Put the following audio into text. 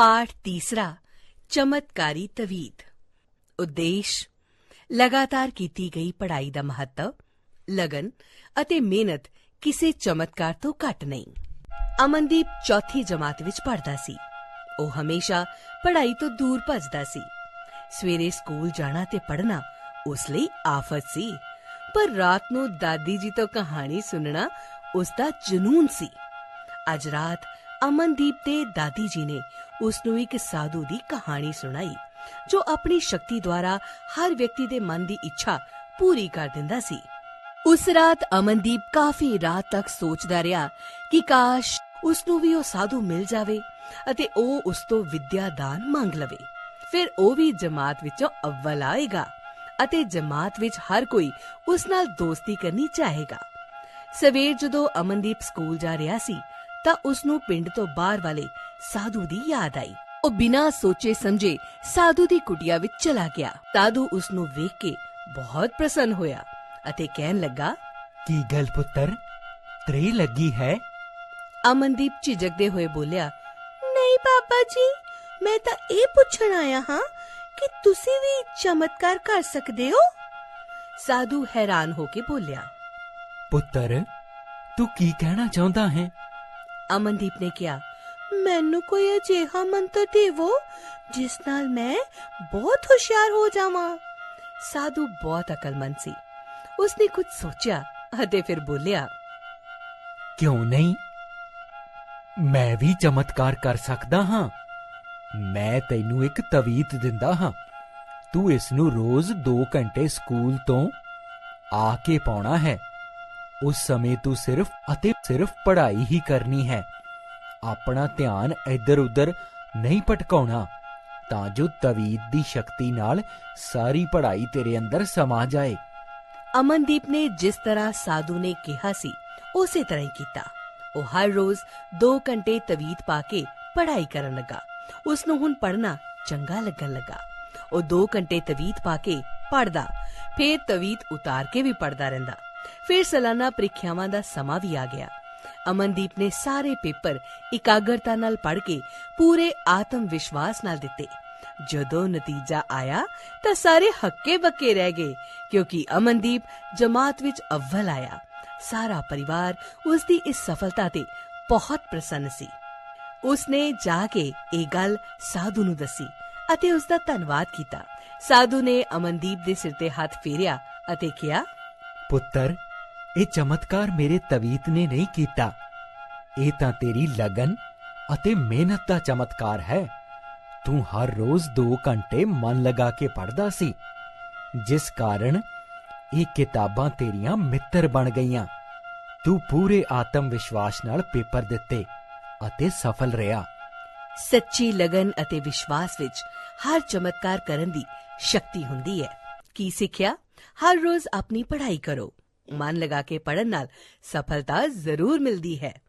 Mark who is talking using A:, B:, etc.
A: ਪਾਠ ਤੀਸਰਾ ਚਮਤਕਾਰੀ ਤਵੀਤ ਉਦੇਸ਼ ਲਗਾਤਾਰ ਕੀਤੀ ਗਈ ਪੜ੍ਹਾਈ ਦਾ ਮਹੱਤਵ ਲਗਨ ਅਤੇ ਮਿਹਨਤ ਕਿਸੇ ਚਮਤਕਾਰ ਤੋਂ ਘੱਟ ਨਹੀਂ ਅਮਨਦੀਪ ਚੌਥੀ ਜਮਾਤ ਵਿੱਚ ਪੜ੍ਹਦਾ ਸੀ ਉਹ ਹਮੇਸ਼ਾ ਪੜ੍ਹਾਈ ਤੋਂ ਦੂਰ ਭੱਜਦਾ ਸੀ ਸਵੇਰੇ ਸਕੂਲ ਜਾਣਾ ਤੇ ਪੜ੍ਹਨਾ ਉਸ ਲਈ ਆਫਤ ਸੀ ਪਰ ਰਾਤ ਨੂੰ ਦਾਦੀ ਜੀ ਤੋਂ ਕਹਾਣੀ ਸੁਣਨਾ ਉਸ ਦਾ ਜਨੂਨ ਸੀ ਅੱਜ ਰਾਤ ਅਮਨਦੀਪ ਦੇ ਦਾਦੀ ਜੀ ਨੇ ਉਸ ਨੂੰ ਇੱਕ ਸਾਧੂ ਦੀ ਕਹਾਣੀ ਸੁਣਾਈ, ਜੋ ਆਪਣੀ ਸ਼ਕਤੀ ਦੁਆਰਾ ਹਰ ਵਿਅਕਤੀ ਦੇ ਮਨ ਦੀ ਇੱਛਾ ਪੂਰੀ ਕਰ ਦਿੰਦਾ ਸੀ। ਉਸ ਰਾਤ ਅਮਨਦੀਪ ਕਾਫੀ ਰਾਤ ਤੱਕ ਸੋਚਦਾ ਰਿਹਾ ਕਿ ਕਾਸ਼ ਉਸ ਨੂੰ ਵੀ ਉਹ ਸਾਧੂ ਮਿਲ ਜਾਵੇ ਅਤੇ ਉਹ ਉਸ ਤੋਂ ਵਿਦਿਆ ਦਾਨ ਮੰਗ ਲਵੇ। ਫਿਰ ਉਹ ਵੀ ਜਮਾਤ ਵਿੱਚੋਂ ਅਵਲ ਆਏਗਾ ਅਤੇ ਜਮਾਤ ਵਿੱਚ ਹਰ ਕੋਈ ਉਸ ਨਾਲ ਦੋਸਤੀ ਕਰਨੀ ਚਾਹੇਗਾ। ਸਵੇਰ ਜਦੋਂ ਅਮਨਦੀਪ ਸਕੂਲ ਜਾ ਰਿਹਾ ਸੀ ਤਾਂ ਉਸ ਨੂੰ ਪਿੰਡ ਤੋਂ ਬਾਹਰ ਵਾਲੇ ਸਾਧੂ ਦੀ ਯਾਦ ਆਈ। ਉਹ ਬਿਨਾਂ ਸੋਚੇ ਸਮਝੇ ਸਾਧੂ ਦੀ ਕੁਟਿਆ ਵਿੱਚ ਚਲਾ ਗਿਆ। ਸਾਧੂ ਉਸ ਨੂੰ ਵੇਖ ਕੇ ਬਹੁਤ ਪ੍ਰਸੰਨ ਹੋਇਆ ਅਤੇ ਕਹਿਣ ਲੱਗਾ
B: ਕੀ ਗੱਲ ਪੁੱਤਰ? ਤ੍ਰੇ ਲੱਗੀ ਹੈ?
A: ਅਮਨਦੀਪ ਝਿਜਕਦੇ ਹੋਏ ਬੋਲਿਆ ਨਹੀਂ ਪਾਪਾ ਜੀ ਮੈਂ ਤਾਂ ਇਹ ਪੁੱਛਣ ਆਇਆ ਹਾਂ ਕਿ ਤੁਸੀਂ ਵੀ ਚਮਤਕਾਰ ਕਰ ਸਕਦੇ ਹੋ? ਸਾਧੂ ਹੈਰਾਨ ਹੋ ਕੇ ਬੋਲਿਆ
B: ਪੁੱਤਰ ਤੂੰ ਕੀ ਕਹਿਣਾ ਚਾਹੁੰਦਾ ਹੈ?
A: ਅਮਨਦੀਪ ਨੇ ਕਿਹਾ, ਮੈਨੂੰ ਕੋਈ ਅਜਿਹਾ ਮੰਤਰ ਦੇਵੋ ਜਿਸ ਨਾਲ ਮੈਂ ਬਹੁਤ ਹੁਸ਼ਿਆਰ ਹੋ ਜਾਵਾਂ। ਸਾਧੂ ਬਹੁਤ ਅਕਲਮੰਦ ਸੀ। ਉਸਨੇ ਕੁਝ ਸੋਚਿਆ ਅਤੇ ਫਿਰ ਬੋਲਿਆ,
B: ਕਿਉਂ ਨਹੀਂ? ਮੈਂ ਵੀ ਚਮਤਕਾਰ ਕਰ ਸਕਦਾ ਹਾਂ। ਮੈਂ ਤੈਨੂੰ ਇੱਕ ਤਵੀਤ ਦਿੰਦਾ ਹਾਂ। ਤੂੰ ਇਸ ਨੂੰ ਰੋਜ਼ 2 ਘੰਟੇ ਸਕੂਲ ਤੋਂ ਆ ਕੇ ਪਾਉਣਾ ਹੈ। ਉਸ ਸਮੇਂ ਤੂੰ ਸਿਰਫ ਅਤੇ ਸਿਰਫ ਪੜ੍ਹਾਈ ਹੀ ਕਰਨੀ ਹੈ ਆਪਣਾ ਧਿਆਨ ਇੱਧਰ-ਉੱਧਰ ਨਹੀਂ ਭਟਕਾਉਣਾ ਤਾਂ ਜੋ ਤਵੀਤ ਦੀ ਸ਼ਕਤੀ ਨਾਲ ਸਾਰੀ ਪੜ੍ਹਾਈ ਤੇਰੇ ਅੰਦਰ ਸਮਾ ਜਾਏ
A: ਅਮਨਦੀਪ ਨੇ ਜਿਸ ਤਰ੍ਹਾਂ ਸਾਧੂ ਨੇ ਕਿਹਾ ਸੀ ਉਸੇ ਤਰ੍ਹਾਂ ਹੀ ਕੀਤਾ ਉਹ ਹਰ ਰੋਜ਼ 2 ਘੰਟੇ ਤਵੀਤ ਪਾ ਕੇ ਪੜ੍ਹਾਈ ਕਰਨ ਲੱਗਾ ਉਸ ਨੂੰ ਹੁਣ ਪੜ੍ਹਨਾ ਚੰਗਾ ਲੱਗਣ ਲੱਗਾ ਉਹ 2 ਘੰਟੇ ਤਵੀਤ ਪਾ ਕੇ ਪੜ੍ਹਦਾ ਫੇਰ ਤਵੀਤ ਉਤਾਰ ਕੇ ਵੀ ਪੜ੍ਹਦਾ ਰਹਿੰਦਾ ਫਿਰ ਸਾਲਾਨਾ ਪ੍ਰੀਖਿਆਵਾਂ ਦਾ ਸਮਾਂ ਵੀ ਆ ਗਿਆ। ਅਮਨਦੀਪ ਨੇ ਸਾਰੇ ਪੇਪਰ ਇਕਾਗਰਤਾ ਨਾਲ ਪੜ੍ਹ ਕੇ ਪੂਰੇ ਆਤਮ ਵਿਸ਼ਵਾਸ ਨਾਲ ਦਿੱਤੇ। ਜਦੋਂ ਨਤੀਜਾ ਆਇਆ ਤਾਂ ਸਾਰੇ ਹੱਕੇ ਬੱਕੇ ਰਹਿ ਗਏ, ਕਿਉਂਕਿ ਅਮਨਦੀਪ ਜਮਾਤ ਵਿੱਚ ਅਵਲ ਆਇਆ। ਸਾਰਾ ਪਰਿਵਾਰ ਉਸ ਦੀ ਇਸ ਸਫਲਤਾ ਤੇ ਬਹੁਤ ਪ੍ਰਸੰਨ ਸੀ। ਉਸਨੇ ਜਾ ਕੇ ਇਹ ਗੱਲ ਸਾਧੂ ਨੂੰ ਦੱਸੀ ਅਤੇ ਉਸ ਦਾ ਧੰਨਵਾਦ ਕੀਤਾ। ਸਾਧੂ ਨੇ ਅਮਨਦੀਪ ਦੇ ਸਿਰ ਤੇ ਹੱਥ ਫੇਰਿਆ ਅਤੇ ਕਿਹਾ,
B: ਪੁੱਤਰ ਇਹ ਚਮਤਕਾਰ ਮੇਰੇ ਤਵੀਤ ਨੇ ਨਹੀਂ ਕੀਤਾ। ਇਹ ਤਾਂ ਤੇਰੀ ਲਗਨ ਅਤੇ ਮਿਹਨਤ ਦਾ ਚਮਤਕਾਰ ਹੈ। ਤੂੰ ਹਰ ਰੋਜ਼ 2 ਘੰਟੇ ਮਨ ਲਗਾ ਕੇ ਪੜ੍ਹਦਾ ਸੀ, ਜਿਸ ਕਾਰਨ ਇਹ ਕਿਤਾਬਾਂ ਤੇਰੀਆਂ ਮਿੱਤਰ ਬਣ ਗਈਆਂ। ਤੂੰ ਪੂਰੇ ਆਤਮ ਵਿਸ਼ਵਾਸ ਨਾਲ ਪੇਪਰ ਦਿੱਤੇ ਅਤੇ ਸਫਲ ਰਿਹਾ।
A: ਸੱਚੀ ਲਗਨ ਅਤੇ ਵਿਸ਼ਵਾਸ ਵਿੱਚ ਹਰ ਚਮਤਕਾਰ ਕਰਨ ਦੀ ਸ਼ਕਤੀ ਹੁੰਦੀ ਹੈ। ਕੀ ਸਿੱਖਿਆ? ਹਰ ਰੋਜ਼ ਆਪਣੀ ਪੜ੍ਹਾਈ ਕਰੋ। ਮਨ ਲਗਾ ਕੇ ਪੜਨ ਨਾਲ ਸਫਲਤਾ ਜ਼ਰੂਰ ਮਿਲਦੀ ਹੈ।